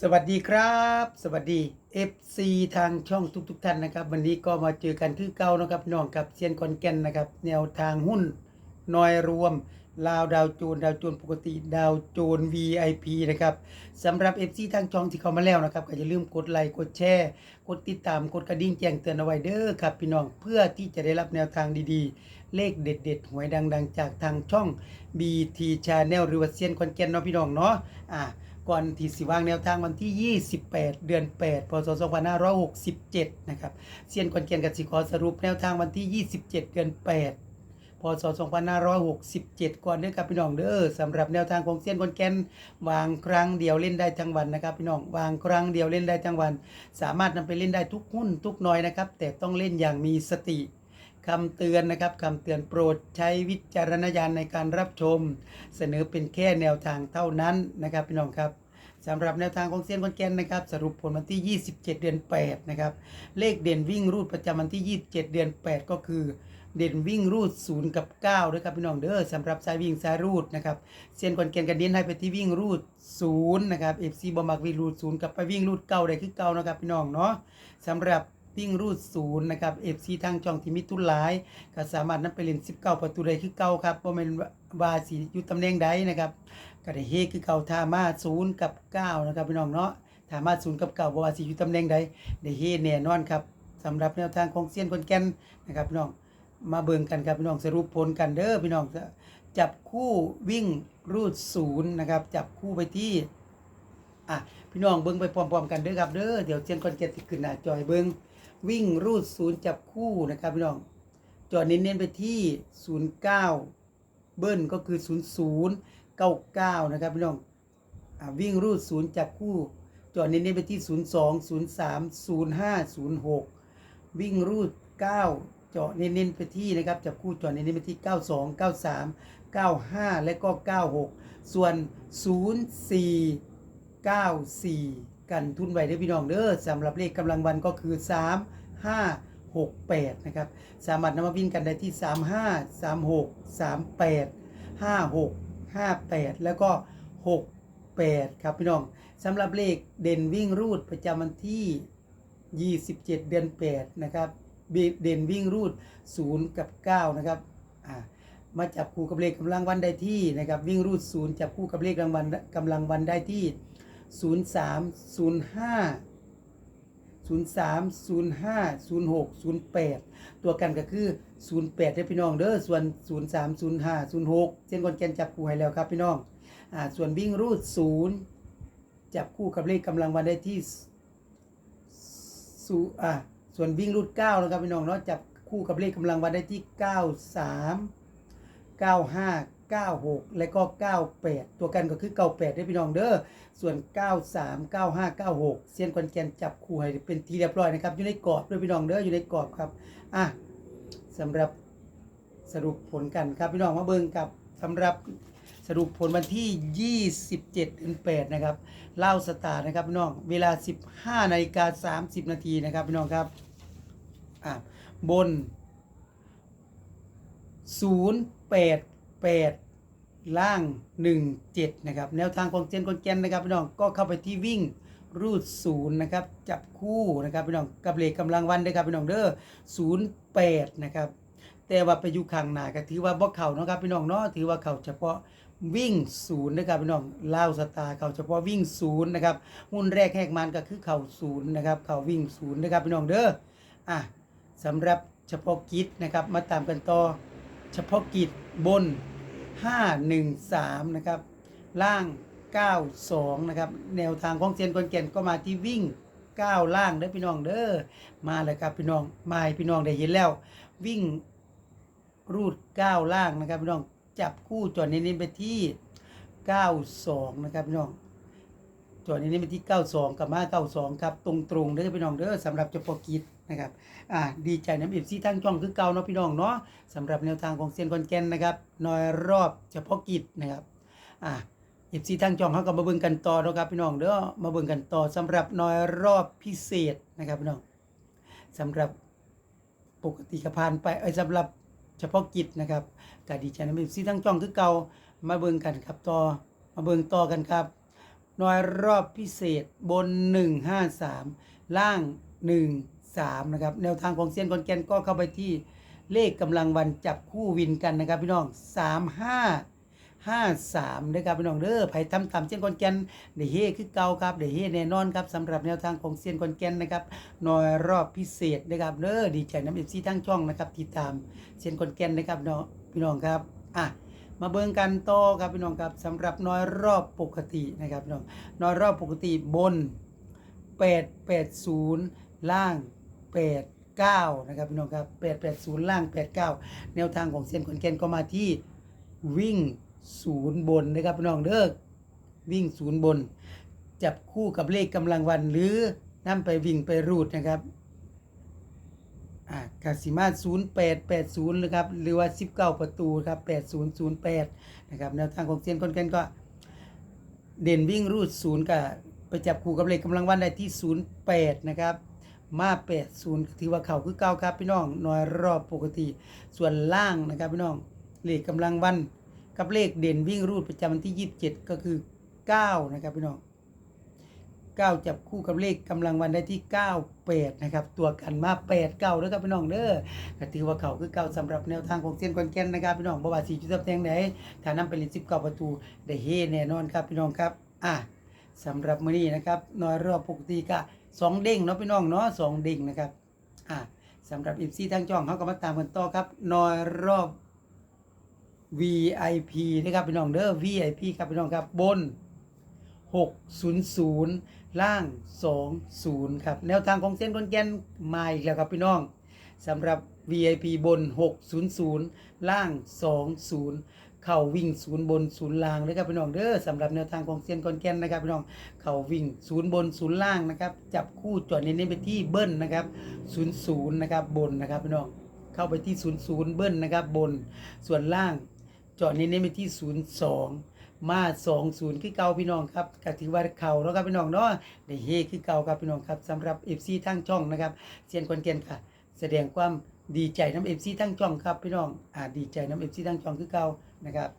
สวัสดีครับ สวัสดี FC ทางช่องทุกๆทท่านนะครับ วันนี้ก็มาเจอกันคือเก่านะครับน้องกับเซียนคอนแก่นนะครับ แนวทางหุ้นน้อยรวม ลาวดาวโจนดาวโจนปกติดาวโจน VIP นะครับสำหรับ FC ทางช่องที่เข้ามาแล้วนะครับก็อย่าลืมกดไลค์กดแชร์ กดติดตามกดกระดิ่งแจ้งเตือนเอาไว้เด้อครับ พี่น้องเพื่อที่จะได้รับแนวทางดีๆ เลขเด็ด ๆ หวยดัง ๆ จากทางช่อง BT Channel หรือว่าเซียนคอนแก่นเนาะพี่น้องเนาะอ่า ก่อนที่สิวางแนวทางวันที่ 28 เดือน 8 พศ 2567 นะครับเซียนคอนเกียนกับสิขอสรุปแนวทางวันที่ 27 เดือน 8 พศ 2567 ก่อนเด้อครับพี่น้องเด้อสำหรับแนวทางของเซียนคอนแกนวางครั้งเดียวเล่นได้ทั้งวันนะครับพี่น้องวางครั้งเดียวเล่นได้ทั้งวัน สามารถนำไปเล่นได้ทุกหุ้นทุกน้อยนะครับแต่ต้องเล่นอย่างมีสติ คำเตือนนะครับคำเตือนโปรดใช้วิจารณญาณในการรับชม เสนอเป็นแค่แนวทางเท่านั้นนะครับพี่น้องครับสำหรับแนวทางของเซียนคอนแกนนะครับ สรุปผลวันที่ 27 เดือน 8 นะครับ เลขเด่นวิ่งรูดประจำวันที่ 27 เดือน 8 ก็คือ เด่นวิ่งรูด 0 กับ9ด้วยครับพี่น้องเด้อสำหรับสายวิ่งสายรูดนะครับเซียนคอนแกนกันเน้นให้ไปที่วิ่งรูด 0 นะครับ FC บอมักวิ่งรูด 0 กับไปวิ่งรูด9ได้คือเก่านะครับพี่น้องเนาะสำหรับ วิ่งรูด0นย์นะครับ FC ทางช่องที่มีทุลาย ก็สามารถนำไปเล่น19 ประตูได้คือเก่าครับบ่แม่นว่าสิอยู่ตำแหน่งใดนะครับก็ได้เฮคือเก่าท่ามา0กับ9นะครับพี่น้องเนาะท่ามา0กับ9บ่ว่าสิอยู่ตำแหน่งใดได้เฮแน่นอนครับสำหรับแนวทางของเซียนคนแก่นนะครับพี่น้องมาเบิ่งกันครับพี่น้องสรุปผลกันเด้อพี่น้องจับคู่วิ่งรูด0นย์นะครับจับคู่ไปที่อะพี่น้องเบิ่งไปพร้อมๆกันเด้อครับเด้อเดี๋ยวเซียนคนแก่นสิขึ้นหน้าจอยเบิ่ง วิ่งรูด0จับคู่นะครับพี่น้องจอเน้นๆไปที่ 09 เบิ้ลก็คือ 00 99 นะครับพี่น้องอวิ่งรูด0จับคู่จอเน้นๆไปที่ 02 03 05 06 วิ่งรูด 9 เจาะเน้นๆไปที่นะครับจับคู่จอเน้นๆไปที่ 92 93 95 และก็ 96 ส่วน 04 94 กันทุนไว้ได้อพี่น้องเด้อสำหรับเลขกำลังวันก็คือ 3 5 6 8 นะครับ สามารถนำมาวิ่งกันได้ที่ 35 36 38 56 58 แล้วก็ 68 ครับพี่น้องสำหรับเลขเด่นวิ่งรูดประจำวันที่ 27 เดือน 8 นะครับ เด่นวิ่งรูด 0 กับ 9 นะครับอ่ามาจับคู่กับเลขกำลังวันได้ที่นะครับวิ่งรูด 0 จับคู่กับเลขกำลังวันกำลังวันได้ที่ 03 05 03 05 06 08 ตัวกันก็คือ 08ได้อพี่น้องเด้อส่วน 03 05 06 เส้นกอนแกนจับคู่ให้แล้วครับพี่น้องอ่าส่วนวิ่งรูด 0 จับคู่กับเลขกำลังวันได้ที่สูอ่าส่วนวิ่งรูด9นะครับพี่น้องเนาะจับคู่กับเลขกำลังวันได้ที่ 93 95 96 และก็ 98 ตัวกันก็คือ 98ได้พี่น้องเด้อ ส่วน 93 95 96เส้นคอนแกนจับคู่ให้เป็นทีเรียบร้อยนะครับ อยู่ในกรอบด้วยพี่น้องเด้อ อยู่ในกรอบครับ อะสำหรับสรุปผลกันครับพี่น้องมาเบิ่งกับสำหรับสรุปผลวันที่ 27เดือน8นะครับเล่าสตาร์นะครับพี่น้อง เวลา 15นาฬิกา30 นาทีนะครับพี่น้องครับ อะ บน 088 ล่าง 17 นะครับ แนวทางของเจนกอนแกนนะครับพี่น้องก็เข้าไปที่วิ่งรูดศูนย์นะครับจับคู่นะครับพี่น้องกับเลขกำลังวันด้วยครับพี่น้องเด้อ08นย์แปดนะครับแต่ว่าไปอยู่ข้างหน้าก็ถือว่าบ่เข่านะครับพี่น้องเนาะถือว่าเข่าเฉพาะวิ่งศูนย์นะครับพี่น้องลาวสตาร์เข่าเฉพาะวิ่งศูนย์นะครับหุ้นแรกแหกมันก็คือเข่าศูนย์นะครับเข่าวิ่งศูนย์นะครับพี่น้องเด้ออะสำหรับเฉพาะกิจนะครับมาตามกันต่อเฉพาะกิจบน 513 นะครับ ล่าง 92 นะครับ แนวทางของเซียนคอนแก่นก็มาที่วิ่ง 9 ล่างเด้อพี่น้องเด้อมาเลยครับพี่น้องมาพี่น้องได้เห็นแล้ว วิ่งรูด 9 ล่างนะครับพี่น้องจับคู่จอดเน้นๆไปที่ 92 นะครับพี่น้องจอดนี้ไปที่ 92 กับมา92 ครับ ตรงๆเด้อพี่น้องเด้อสำหรับเฉพาะกิจ นะครับอ่าดีใจน้ำเอฟซีทั้งช่องคือเก่าเนาะพี่น้องเนาะสำหรับแนวทางของเซียนคอนแกนนะครับน้อยรอบเฉพาะกิจนะครับอ่าเอฟซีทั้งช่องเขาก็มาเบิ่งกันต่อเนาะครับพี่น้องเด้อมาเบิ่งกันต่อสำหรับน้อยรอบพิเศษนะครับพี่น้องสำหรับปกติกผ่านไปเอ้สำหรับเฉพาะกิจนะครับก็ดีใจน้ำเอฟซีทั้งช่องคือเก่ามาเบิ่งกันครับต่อมาเบิ่งต่อกันครับน้อยรอบพิเศษบน 153 ล่าง 3นะครับแนวทางของเซียนคอนแกนก็เข้าไปที่เลขกำลังวันจับคู่วินกันนะครับ พี่น้อง35 53นะครับพี่น้องเด้อไผทำตามเซียนคอนแกนได้เฮคือเก่าครับได้เฮแน่นอนครับสำหรับแนวทางของเซียนคอนแกนนะครับน้อยรอบพิเศษนะครับเด้อดีใจน้ำเอฟซีทั้งช่องนะครับที่ตามเซียนคอนแกนนะครับเนาะพี่น้องครับอะมาเบิ่งกันต่อครับพี่น้องครับสำหรับน้อยรอบปกตินะครับพี่น้องน้อยรอบปกติบน880 ล่าง 89 นะครับพี่น้องครับ 880 ล่าง 89 แนวทางของเซียนขอนแก่นก็มาที่วิ่งศูนย์บนนะครับพี่น้องเด้อวิ่งศูนย์บน จับคู่กับเลขกำลังวันหรือนํไปวิ่งไปรูดนะครับอ่ากาสิมา0880นย์นะครับหรือว่า19ประตูครับ8008นย์ศูนย์แปดนะครับแนวทางของเซียนคนแก่นก็ เด่นวิ่งรูดศูนย์กับไปจับคู่กับเลขกำลังวันได้ที่08นะครับ มา80ถือว่าเข่าคือเก้าครับพี่น้องน้อยรอบปกติ ส่วนล่างนะครับพี่น้องเลขกำลังวัน กับเลขเด่นวิ่งรูดประจำวันที่27ก็คือ9นะครับพี่น้อง9จับคู่กับเลขกำลังวันได้ที่98นะครับตัวกันมา8 9แล้วครับพี่น้องเด้อก็ถือว่าเขาคือเก่าสำหรับแนวทางของเซียนคอนแกนนะครับพี่น้องบ่ว่าสี่จุดแดงไหนถ้านำไปเล่น19ประตูได้เฮแน่นอนครับพี่น้องครับอะสำหรับมื้อนี้นะครับน้อยรอบปกติก็ 2เด้งเนาะพี่น้องเนาะ2เด้งนะครับอะสำหรับ FC ทางช่องเขาก็มาตามกันต่อครับนอยรอบ VIP นะครับพี่น้องเด้อ VIP ครับพี่น้องครับบน 600 ล่าง 20 ครับ แนวทางของเส้นคนแกนมาอีกแล้วครับพี่น้องสำหรับ VIP บน 600 ล่าง 20 เข่าวิ่งศูนย์บนศูนย์ล่างนะครับพี่น้องเด้อสำหรับแนวทางของเซียนคอนแกนนะครับพี่น้องเข่าวิ่งศูนย์บนศูนย์ล่างนะครับจับคู่จอดเน้นไปที่เบิ้ลนะครับศูนย์ศูนย์นะครับบนนะครับพี่น้องเข้าไปที่ศูนย์ศูนย์เบิ้ลนะครับบนส่วนล่างเจาะเน้นไปที่02มา20คือเก่าพี่น้องครับก็ถือว่าเข่าแล้วครับพี่น้องเนาะได้เฮคือเก่าครับพี่น้องครับสำหรับ FC ทั้งช่องนะครับเซียนคอนเกนค่ะ แสดงความดีใจน้ำ FC ทั้งช่องครับพี่น้องอ่าดีใจน้ำ FC ทั้งช่องคือเก่า นะครับ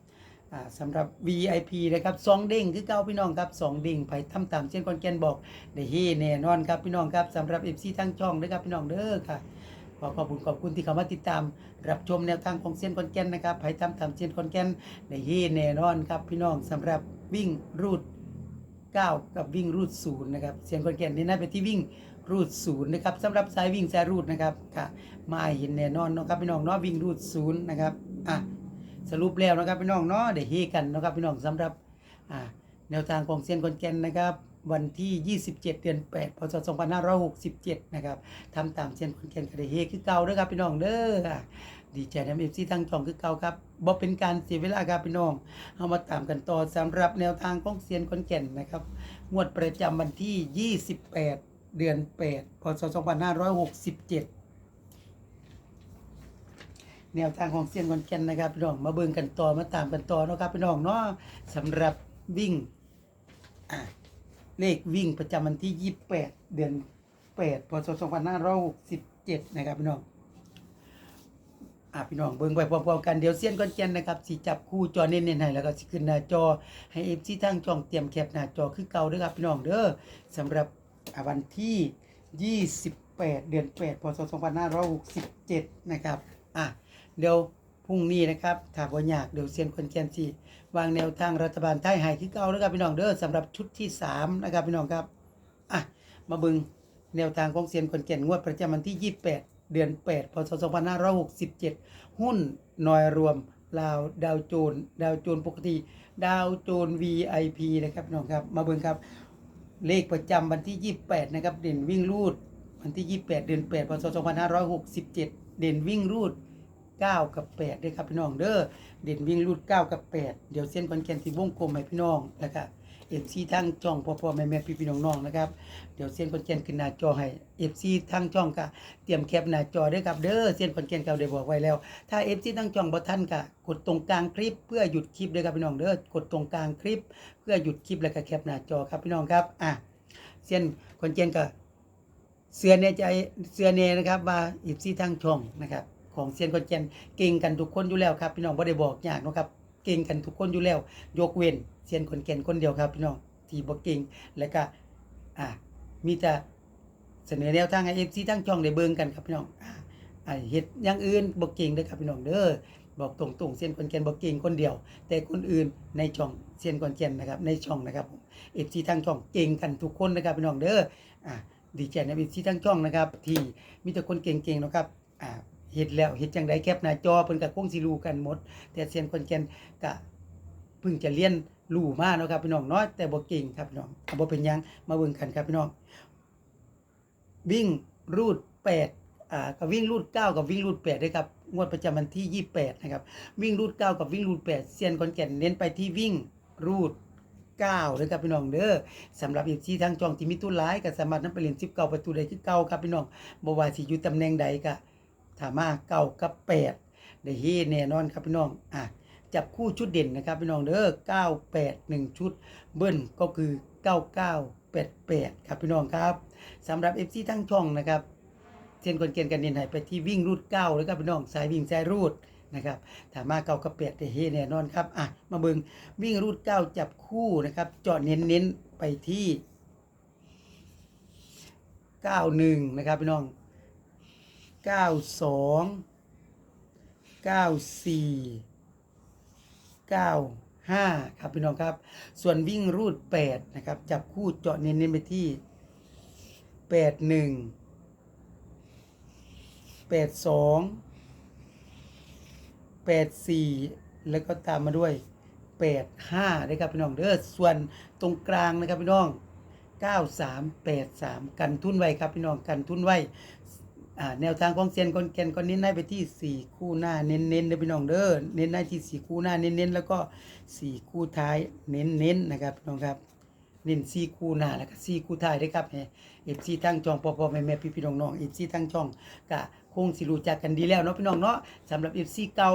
สำหรับ VIP นะครับสองเด้งคือเก่าพี่น้องครับสองเด้งไปทำตามเซียนคอนเกนบอกได้เฮแน่นอนครับพี่น้องครับสำหรับ FC ทั้งช่องนะครับพี่น้องเด้อค่ะขอขอบคุณขอบคุณที่เข้ามาติดตาม รับชมแนวทางของเซียนคอนแกนนะครับไผทำตามเซียนคอนแกนในเฮแน่นอนครับพี่น้องสำหรับวิ่งรูด 9 กับวิ่งรูด0นย์นะครับเซียนคอนแกนนี่น่าเป็นที่วิ่งรูด0นย์นะครับสำหรับสายวิ่งสายรูดนะครับค่ะมาเห็นแน่นอนเนาะครับพี่น้องเนาะวิ่งรูด0นะครับอะ สรุปแล้วนะครับพี่น้องเนาะได้เฮกันนะครับพี่น้องสำหรับอ่าแนวทางของเซียนคอนแกนนะครับ วันที่ 27 เดือน 8 พศ 2567 นะครับทำตามเช่นคนแกนกระเฮคือเก่าเด้อครับพี่น้องเด้อดีใจนะเอฟซีทั้งช่องคือเก่าครับบ่เป็นการเสียเวลาครับพี่น้องเอามาตามกันต่อสำหรับแนวทางของเซียนคนแก่นนะครับงวดประจำวันที่ 28 เดือน 8 พศ 2567 แนวทางของเซียนคนแก่นนะครับพี่น้องมาเบิ่งกันต่อมาตามกันต่อเนาะครับพี่น้องเนาะสำหรับวิ่งอะเลขวิ่งประจำวันที่ 28 เดือน 8 พศ 2567 นะครับพี่น้องอะพี่น้องเบิ่งไปพร้อมๆกันเดี๋ยวเซียนก้อนแกนนะครับสิจับคู่จอเน้นๆให้แล้วก็สิขึ้นหน้าจอให้ FC ทั้งช่องเตรียมแคปหน้าจอคือเก่าเด้อครับพี่น้องเด้อสำหรับวันที่ 28 เดือน 8 พศ 2567 นะครับอะ เดี๋ยวพรุ่งนี้นะครับถ้าบ่ยากเดี๋ยวเซียนคนแกนสิวางแนวทางรัฐบาลไทยให้คือเก่าเด้อครับพี่น้องเด้อสำหรับชุดที่ 3 นะครับพี่น้องครับอะมาบิ่งแนวทางของเซียนคนแก่นงวดประจำวันที่ 28 เดือน 8 พศ 2567 หุ้นหน่อยรวมลาวดาวโจน ดาวโจนปกติ ดาวโจน VIP นะครับพี่น้องครับ มาเบิ่งครับ เลขประจำวันที่ 28 นะครับ เด่นวิ่งรูด วันที่ 28 เดือน 8 พศ 2567 เด่นวิ่งรูด 9 กับ 8ด้วยครับพี่น้องเด้อเด่นวิ่งรูด 9 กับ 8 เดี๋ยวเส้นคอนแกนที่วงกลมให้พี่น้องแล้วก็เอฟซีทั้งจ้องพ่อพ่อแม่แม่พี่พี่น้องน้องนะครับเดี๋ยวเส้นคอนแกนขึ้นหน้าจอให้เอฟซีทั้งจ้องก็เตรียมแคปหน้าจอด้วยครับเด้อเส้นคอนแกนเก่าได้บอกไว้แล้ว ถ้าเอฟซีทั้งจ้องบ่ทันก็กดตรงกลางคลิปเพื่อหยุดคลิปด้วยครับพี่น้องเด้อกดตรงกลางคลิป เพื่อหยุดคลิปแล้วก็แคปหน้าจอครับพี่น้องครับอะเส้นคอนแกนก็เสือเนใจเสือเนนะครับว่าอีฟซีทั้งช่องนะครับ ของเซียนคนแกนเก่งกันทุกคนอยู่แล้วครับ พี่น้องบ่ได้บอกยากนะครับเก่งกันทุกคนอยู่แล้ว ยกเว้นเซียนคนแก่นคนเดียวครับ พี่น้องที่บ่เก่งแล้วก็อ่ามีแต่เสนอแนวทางให้ FC ทั้งช่องได้เบิ่งกันครับพี่น้องอ่าเฮ็ดอย่างอื่นบ่เก่งเด้อครับพี่น้องเด้อบอกตรงๆเส้นคนแก่นบ่เก่งคนเดียว แต่คนอื่นในช่องเส้นคนแก่นนะครับ ในช่องนะครับผม FC ทั้งช่องเก่งกันทุกคนนะครับพี่น้องเด้ออ่าดีใจนะ FC ทั้งช่องนะครับ ที่มีแต่คนเก่งๆนะครับอ่า เฮ็ดแล้วเฮ็ดจังไดแคปหน้าจอเพิ่นก็คงสิรู้กันหมด แต่เส้นคนแก่นก็เพิ่งจะเรียนรู้มาเนาะครับพี่น้องเนาะแต่บ่เก่งครับพี่น้องเอาบ่เป็นหยังมาเบิ่งกันครับพี่น้องวิ่งรูด8อ่ากับวิ่งรูด9กับวิ่งรูด8ด้วยครับงวดประจำวันที่ 28นะครับวิ่งรูด9กับวิ่งรูด8เซียนขอนแก่นเน้นไปที่วิ่งรูด9เลยครับพี่น้องเด้อสำหรับอีกที่ทางจองที่มีตู้หลายก็สามารถนำไปเล่น19ประตูได้คือเก่าครับพี่น้องบ่ว่าสิอยู่ตำแหน่งใดก็ ถ้ามาเก้ากับ8ได้เฮแน่นอนครับพี่น้องอะจับคู่ชุดเด่นนะครับพี่น้องเด้อ98 1ชุด เบิ้ลก็คือ9988ครับพี่น้องครับสำหรับ FC ทั้งช่องนะครับเช่นคนเกณฑ์กันเน้นให้ไปที่วิ่งรูด9แล้วก็พี่น้องสายวิ่งสายรูดนะครับถามาเก้ากับแปดได้เฮแน่นอนครับอะมาเบิงวิ่งรูด9จับคู่นะครับเจาะเน้นเน้นไปที่91นะครับพี่น้อง 92 94 95ครับพี่น้องครับ ส่วนวิ่งรูด8นะครับ จับคู่เจาะเน้นๆไปที่81 82 84แล้วก็ตามมาด้วย85นะครับพี่น้องเด้อส่วนตรงกลางนะครับพี่น้อง9383กันทุนไว้ครับพี่น้องกันทุนไว้ อ่าแนวทางของเซียนคนแกนก็เน้นให้ไปที่ 4 คู่หน้าเน้นๆเด้อพี่น้องเด้อเน้นได้ที่ 4 คู่หน้าเน้นๆแล้วก็ 4 คู่ท้ายเน้นๆนะครับพี่น้องครับเน้น4คู่หน้าแล้วก็4คู่ท้ายด้อครับเอฟซีทั้งช่องพ่อๆแม่ๆพี่ๆน้องๆเอฟซีทั้งช่องก็คงสิรู้จักกันดีแล้วเนาะพี่น้องเนาะสำหรับเอฟซีเก่า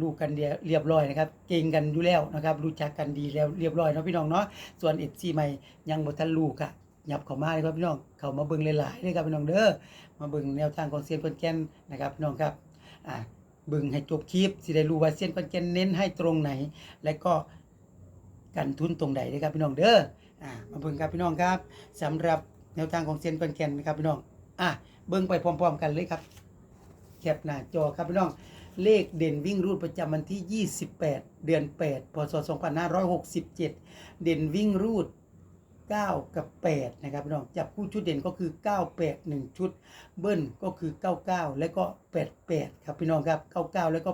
รู้กันเรียบร้อยนะครับ เก่งกันอยู่แล้วนะครับ รู้จักกันดีแล้วเรียบร้อยเนาะพี่น้องเนาะส่วนเอฟซีใหม่ยังบ่ทันรู้ ก็ยับเข้ามาเลยครับพี่น้องเข้ามาเบิ่งหลายๆเด้อครับพี่น้องเด้อมาเบิ่งแนวทางของเซียนคอนแก่นนะครับพี่น้องครับอ่าเบิ่งให้จบคลิปสิได้รู้ว่าเซียนคอนแก่นเน้นให้ตรงไหน และก็กันทุนตรงใดนะครับพี่น้องเด้ออ่ามาเบิ่งครับพี่น้องครับสำหรับแนวทางของเซียนคอนแก่นนะครับพี่น้องอะเบิ่งไปพร้อม ๆ กันเลยครับแคปหน้าจอครับพี่น้องเลขเด่นวิ่งรูดประจำวันที่ 28 เดือน 8 พศ 2567 เด่นวิ่งรูด 9 กับ 8 นะครับพี่น้องจับคู่ชุดเด่นก็คือ 98 1 ชุด เบิ้ลก็คือ 99 และก็ 88 ครับพี่น้องครับ 99 แล้วก็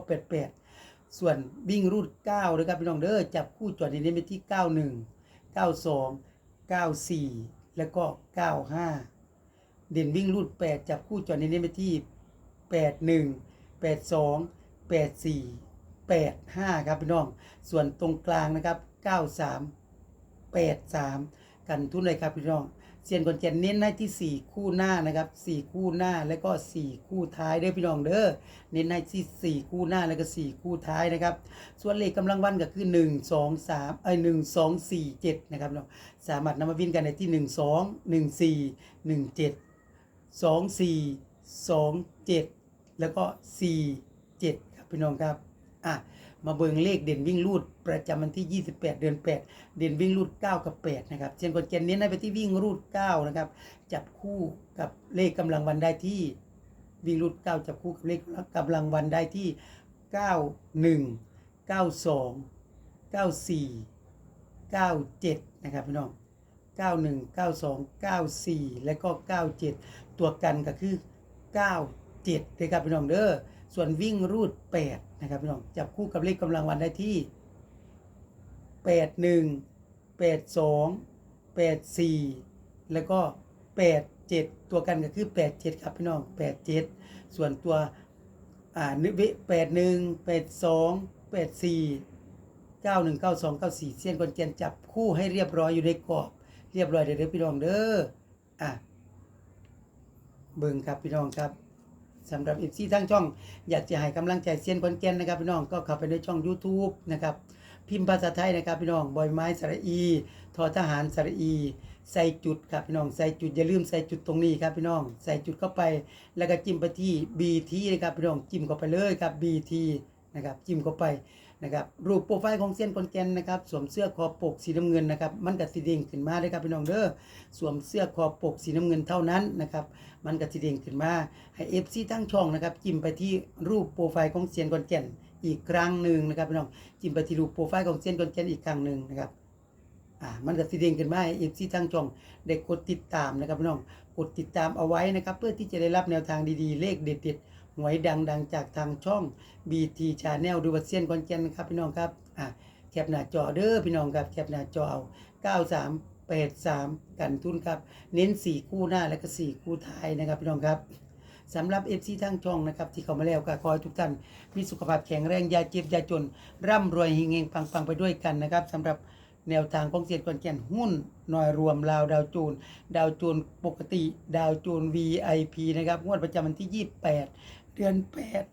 88 ส่วนวิ่งรูด9นะครับพี่น้องเด้อจับคู่จอดเน้นไปที่ 91 92 94 แล้วก็ 95 เด่นวิ่งรูด 8 จับคู่จอดเน้นไปที่ 81 82 84 85 ครับพี่น้อง ส่วนตรงกลางนะครับ 93 83 กันทุนเลยครับพี่น้องเซียนคนเจนเน้นให้ที่ 4 คู่หน้านะครับ 4 คู่หน้าแล้วก็ 4 คู่ท้ายเด้อพี่น้องเด้อเน้นให้ที่4คู่หน้าแล้วก็ 4 คู่ท้ายนะครับ ส่วนเลขกำลังวันก็คือ 1 2 3เอ้ย1 2 4 7 นะครับน้องสามารถนำมาวินกันในที่ 1 2 1 4 1 7 2 4 2 7 แล้วก็ 4 7 ครับพี่น้องครับอะ มาเบิงเลขเด่นวิ่งรูด ประจำวันที่ 28 เดือน 8 เด่นวิ่งรูด 9 กับ 8 นะครับเช่นคนเจนเน้นให้ไปที่วิ่งรูด 9 นะครับ จับคู่กับเลขกำลังวันได้ที่วิ่งรูด 9 จับคู่กับเลขกำลังวันได้ที่ 91 92 94 97 นะครับพี่น้อง 91 92 94 และก็ 97 ตัวกันก็คือ 97เลยครับพี่น้องเด้อ ส่วนวิ่งรูด 8 นะครับพี่น้องจับคู่กับเลขกำลังวันได้ที่ 81 82 84 แล้วก็ 87 ตัวกันก็คือ 87 ครับพี่น้อง 87 ส่วนตัวอ่านึกวิ81 82 84 91 92 94เส้นคนเจนจับคู่ให้เรียบร้อยอยู่ในกรอบ เรียบร้อยเด้อพี่น้องเด้ออะเบิ่งครับพี่น้องครับ สำหรับอีซีทั้งช่อง อยากจะให้กำลังใจเซียนคนแก่นนะครับพี่น้องก็เข้าไปในช่อง YouTube นะครับพิมพ์ภาษาไทยนะครับพี่น้องบอยไม้สระอีทอทหารสระอี ใส่จุดครับพี่น้องใส่จุดอย่าลืมใส่จุดตรงนี้ครับพี่น้อง ใส่จุดเข้าไป แล้วก็จิ้มไปที่ BT นะครับพี่น้องจิ้มเข้าไปเลยครับ BT นะครับจิ้มเข้าไป นะครับรูปโปรไฟล์ของเซียนคนแกนนะครับสวมเสื้อคอปกสีน้ำเงินนะครับมันก็สีเด้งขึ้นมาเลยครับพี่น้องเด้อสวมเสื้อคอปกสีน้ำเงินเท่านั้นนะครับมันก็สีเด้งขึ้นมาให้เอฟซีทั้งช่องนะครับจิ้มไปที่รูปโปรไฟล์ของเซียนคนแกนอีกครั้งหนึ่งนะครับพี่น้องจิ้มไปที่รูปโปรไฟล์ของเซียนคนแกนอีกครั้งหนึ่งนะครับอ่ามันก็สีเด้งขึ้นมาให้เอฟซีทั้งช่องได้กดติดตามนะครับพี่น้องกดติดตามเอาไว้นะครับเพื่อที่จะได้รับแนวทางดีๆ เลขเด็ดๆ หวยดังๆ จากทางช่อง BT Channel ดูวัดเซียนคอนแกนนะครับพี่น้องครับอะแคปหน้าจอเด้อพี่น้องครับแคปหน้าจอเอา93 83 กันทุนครับ เน้น 4 คู่หน้าและก็ 4 คู่ท้ายนะครับพี่น้องครับสำหรับ FC ทางช่องนะครับที่เข้ามาแล้วก็ขอให้ทุกท่านมีสุขภาพแข็งแรงอย่าเจ็บอย่าจน ร่ำรวยเฮงๆปังๆไปด้วยกันนะครับสำหรับแนวทางของเซียนคอนแกนหุ้นหน่อยรวมลาวดาวจูน ดาวจูนปกติ ดาวจูน VIP นะครับงวดประจำวันที่ 28 เดือน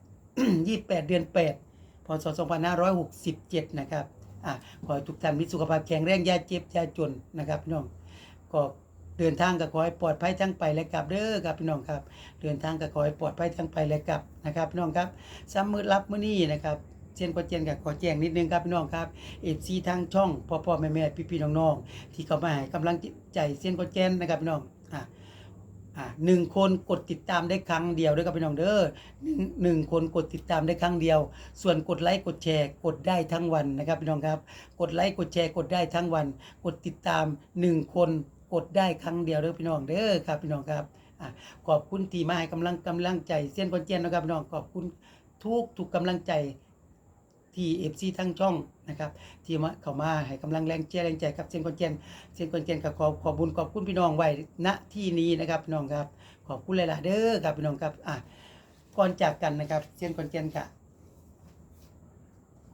8 28เดือน8พศ2567นะครับอะขอให้ทุกท่านมีสุขภาพแข็งแรงอย่าเจ็บอย่าจนนะครับพี่น้องก็เดินทางก็ขอให้ปลอดภัยทั้งไปและกลับเด้อครับพี่น้องครับ เดินทางก็ขอให้ปลอดภัยทั้งไปและกลับนะครับพี่น้องครับซ้ำมือรับมือนี้นะครับเช่นก็เจนกับขอแจ้งนิดนึงครับพี่น้องครับเอฟซีทางช่องพ่อพ่อแม่แม่พี่พี่น้องน้องๆที่เข้ามาให้กำลังใจเส้นก็เจนนะครับพี่น้องอะ อ่าหนึ่งคนกดติดตามได้ครั้งเดียวด้วยครับพี่น้องเด้อหนึ่งหนึ่งคนกดติดตามได้ครั้งเดียว ส่วนกดไลค์กดแชร์กดได้ทั้งวันนะครับพี่น้องครับ กดไลค์กดแชร์กดได้ทั้งวัน กดติดตามหนึ่งคนกดได้ครั้งเดียวด้อพี่น้องเด้อครับพี่น้องครับอขอบคุณที่มาให้กำลังกำลังใจเส้นคอนเจนนะครับพี่น้องขอบคุณทุกทุกกำลังใจ ที่เอฟซีทั้งช่องนะครับที่มาเข้ามาให้กำลังแรงเชียร์แรงใจกับเซนคอนเจนเซนคอนเจนกับขอบขอบบุญขอบคุณพี่น้องไว้ณที่นี้นะครับพี่น้องครับขอบคุณหลายๆเด้อครับพี่น้องครับอะก่อนจากกันนะครับเซนคอนเจนค่ะ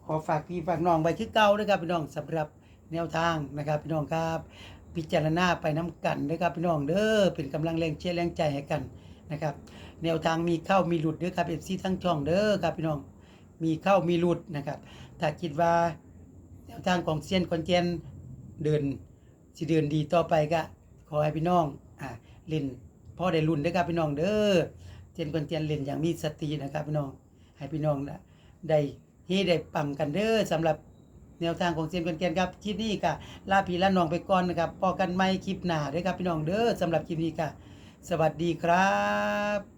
ขอฝากพี่ฝากน้องไว้คือเก่านะครับพี่น้องสำหรับแนวทางนะครับพี่น้องครับ พิจารณาไปน้กันนะครับพี่น้องเด้อเป็นกำลังแรงเชียร์แรงใจให้กันนะครับแนวทางมีเข้ามีหลุดเด้อครับเอฟซีทั้งช่องเด้อครับพี่น้อง มีเข้ามีหลุดนะครับ ถ้าคิดว่าแนวทางของเซียนคอนเจนเดินสิเดินดีต่อไปก็ขอให้พี่น้องอ่าเล่นพ่อได้รุ่นด้อครับพี่น้องเด้อเซียนคอนเจนเล่นอย่างมีสตินะครับพี่น้องให้พี่น้องนะได้เฮได้ปังกันเด้อสำหรับแนวทางของเซียนคอนเจนครับคลิปนี้ก็ลาพี่ลาน้องไปก่อนนะครับพอกันใหม่คลิปหน้าเด้อครับพี่น้องเด้อสำหรับคลิปนี้ก็สวัสดีครับ